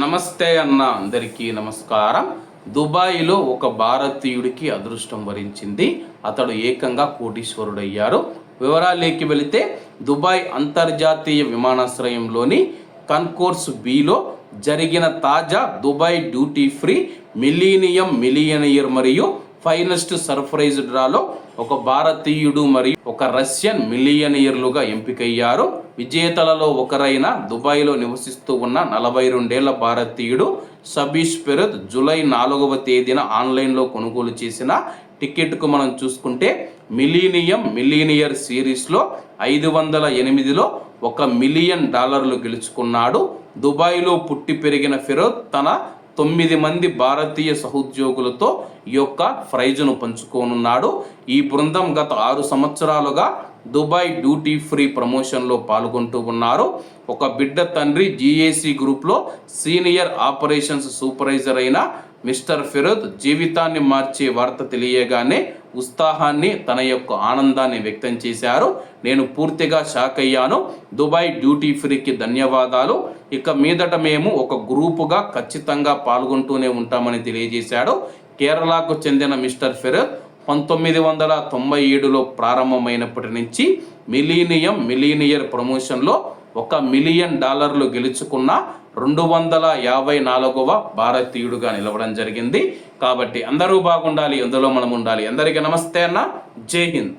నమస్తే అన్న అందరికీ నమస్కారం. దుబాయ్లో ఒక భారతీయుడికి అదృష్టం వరించింది. అతడు ఏకంగా కోటీశ్వరుడయ్యారు. వివరాలేకి వెళితే దుబాయ్ అంతర్జాతీయ విమానాశ్రయంలోని కన్కోర్స్ బిలో జరిగిన తాజా Dubai duty free millennium millionaire మరియు ఫైనస్ట్ సర్ప్రైజ్ డ్రాలో ఒక భారతీయుడు మరియు ఒక రష్యన్ మిలియనియర్లుగా ఎంపికయ్యారు. విజేతలలో ఒకరైన దుబాయ్లో నివసిస్తూ ఉన్న నలభై రెండేళ్ళ భారతీయుడు సబీష్ పెరత్ జూలై నాలుగవ తేదీన ఆన్లైన్లో కొనుగోలు చేసిన టికెట్కు మనం చూసుకుంటే మిలీనియం మిలీనియర్ సిరీస్లో ఐదు వందల ఎనిమిదిలో ఒక మిలియన్ డాలర్లు గెలుచుకున్నాడు. దుబాయ్లో పుట్టి పెరిగిన ఫిరోద్ తన తొమ్మిది మంది భారతీయ సహోద్యోగులతో యొక్క ప్రైజును పంచుకోనున్నాడు. ఈ బృందం గత ఆరు సంవత్సరాలుగా దుబాయ్ డ్యూటీ ఫ్రీ ప్రమోషన్లో పాల్గొంటూ ఉన్నారు. ఒక బిడ్డ తండ్రి జీఏసీ గ్రూప్లో సీనియర్ ఆపరేషన్స్ సూపర్వైజర్ అయిన మిస్టర్ ఫిరోద్ జీవితాన్ని మార్చే వార్త తెలియగానే ఉత్సాహాన్ని తన యొక్క ఆనందాన్ని వ్యక్తం చేశారు. నేను పూర్తిగా షాక్ అయ్యాను. దుబాయ్ డ్యూటీ ఫ్రీకి ధన్యవాదాలు. ఇక మీదట మేము ఒక గ్రూపుగా ఖచ్చితంగా పాల్గొంటూనే ఉంటామని తెలియజేశాడు. కేరళకు చెందిన మిస్టర్ ఫెర్ పంతొమ్మిది వందల తొంభై ఏడులో ప్రారంభమైనప్పటి నుంచి మిలీనియం మిలీనియర్ ప్రమోషన్లో ఒక మిలియన్ డాలర్లు గెలుచుకున్న రెండు వందల యాభై నాలుగవ భారతీయుడుగా నిలవడం జరిగింది. కాబట్టి అందరూ బాగుండాలి అందులో మనం ఉండాలి. అందరికీ నమస్తే అన్న. జై హింద్.